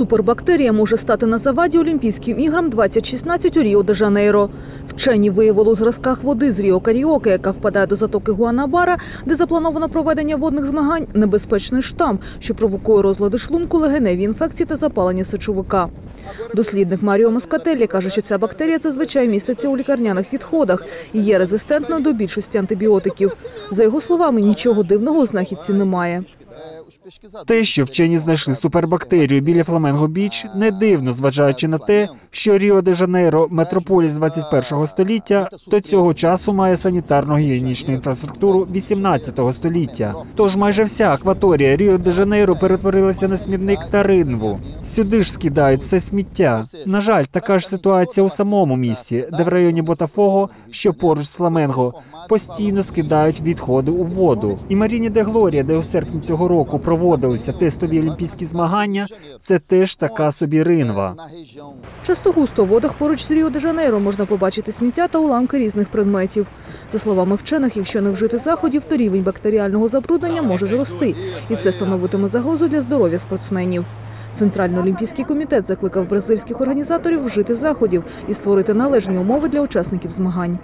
Супербактерія може стати на заваді Олімпійським іграм 2016 у Ріо-де-Жанейро. Вчені виявили у зразках води з Ріо Каріоке, яка впадає до затоки Гуанабара, де заплановано проведення водних змагань, небезпечний штам, що провокує розлади шлунку, легеневі інфекції та запалення сечовика. Дослідник Маріо Москателлі каже, що ця бактерія зазвичай міститься у лікарняних відходах і є резистентною до більшості антибіотиків. За його словами, нічого дивного у знахідці немає. Те, що вчені знайшли супербактерію біля Фламенго Біч, не дивно, зважаючи на те, що Ріо де Жанейро, метрополіс 21 століття, до цього часу має санітарно-гігієнічну інфраструктуру 18-го століття. Тож майже вся акваторія Ріо де Жанейро перетворилася на смітник та ринву. Сюди ж скидають все сміття. На жаль, така ж ситуація у самому місті, де в районі Ботафого, що поруч з Фламенго, постійно скидають відходи у воду. І Маріні де Глорія, де у серпні цього року проводилися тестові олімпійські змагання, це теж така собі ринва. Часто густо у водах поруч з Ріо-де-Жанейро можна побачити сміття та уламки різних предметів. За словами вчених, якщо не вжити заходів, то рівень бактеріального забруднення може зрости, і це становитиме загрозу для здоров'я спортсменів. Центральний олімпійський комітет закликав бразильських організаторів вжити заходів і створити належні умови для учасників змагань.